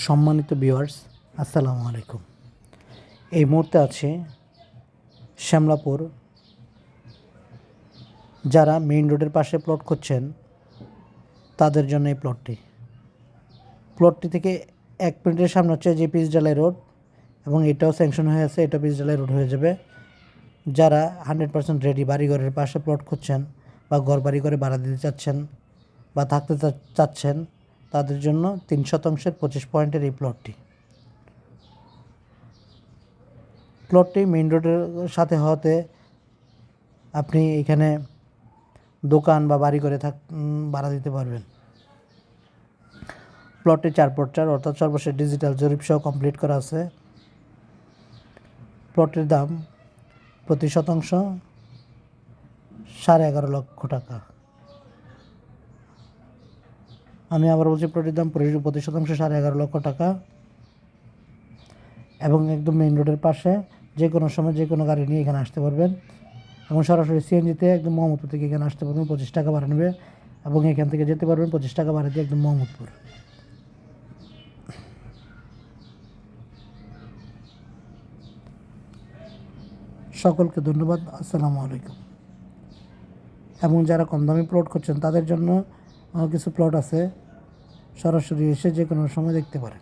সম্মানিত ভিউয়ার্স, আসসালামু আলাইকুম। এই মুহূর্তে আছে শ্যামলাপুর। যারা মেইন রোডের পাশে প্লট করছেন, তাদের জন্য এই প্লটটি প্লটটি থেকে এক মিনিটের সামনে হচ্ছে যে পিসডালাই রোড এবং এটাও স্যাংশন হয়ে আছে, এটা পিসডালাই রোড হয়ে যাবে। যারা হান্ড্রেড পার্সেন্ট রেডি বাড়িঘরের পাশে প্লট করছেন বা ঘর বাড়ি করে ভাড়া দিতে চাচ্ছেন বা থাকতে চাচ্ছেন তাদের জন্য তিন শতাংশের পঁচিশ পয়েন্টের এই প্লটটি প্লটটি মেইন রোডের সাথে হওয়াতে আপনি এখানে দোকান বা বাড়ি করে থাক ভাড়া দিতে পারবেন। প্লটটি চার পট চার, অর্থাৎ সর্বশেষ ডিজিটাল জরিপ সহ কমপ্লিট করা আছে। প্লটের দাম প্রতি শতাংশ সাড়ে এগারো লক্ষ টাকা। আমি আবার বলছি প্লটের দাম প্রতি শতাংশ, সাড়ে এগারো লক্ষ টাকা। এবং একদম মেইন রোডের পাশে যে কোনো সময় যে কোনো গাড়ি নিয়ে এখানে আসতে পারবেন। এবং সরাসরি সিএনজিতে একদম মোহাম্মদপুর থেকে এখানে আসতে পারবেন, পঁচিশ টাকা ভাড়া নেবে। এবং এখান থেকে যেতে পারবেন পঁচিশ টাকা ভাড়া দিয়ে একদম মোহাম্মদপুর। সকলকে ধন্যবাদ, আসসালামু আলাইকুম। এবং যারা কম দামি প্লট করছেন, তাদের জন্য কিছু প্লট আছে। সরাসরি এসে যে কোনো সময় দেখতে পারেন।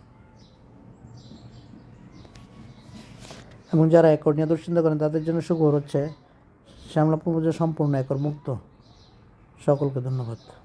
এবং যারা একর নিয়ে দুশ্চিন্তা করেন, তাদের জন্য সুখবর হচ্ছে, শ্যামলাপুর পুজো সম্পূর্ণ একর মুক্ত। সকলকে ধন্যবাদ।